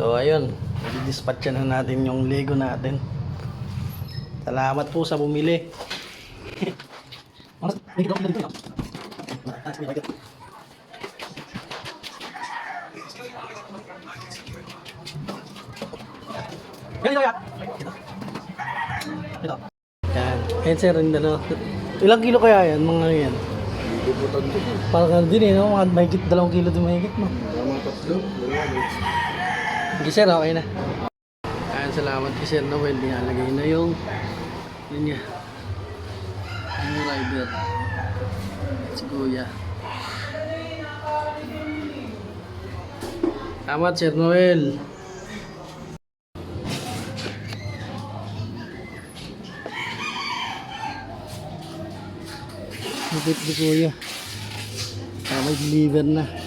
So ayun, i-dispatch na natin yung Lego natin. Salamat po sa bumili. Yan. Yan sir, yung. Ilang kilo kaya yan, mga yan? Parang din eh, no? Mga mahigit dalawang kilo din mahigit, no? Sige sir, okay na. Ayan, salamat kay Sir Noel. Nilalagay na yung yun niya. Yung rider. Si Kuya. Salamat Sir Noel. Lupit ni Kuya. Ah, may deliver na.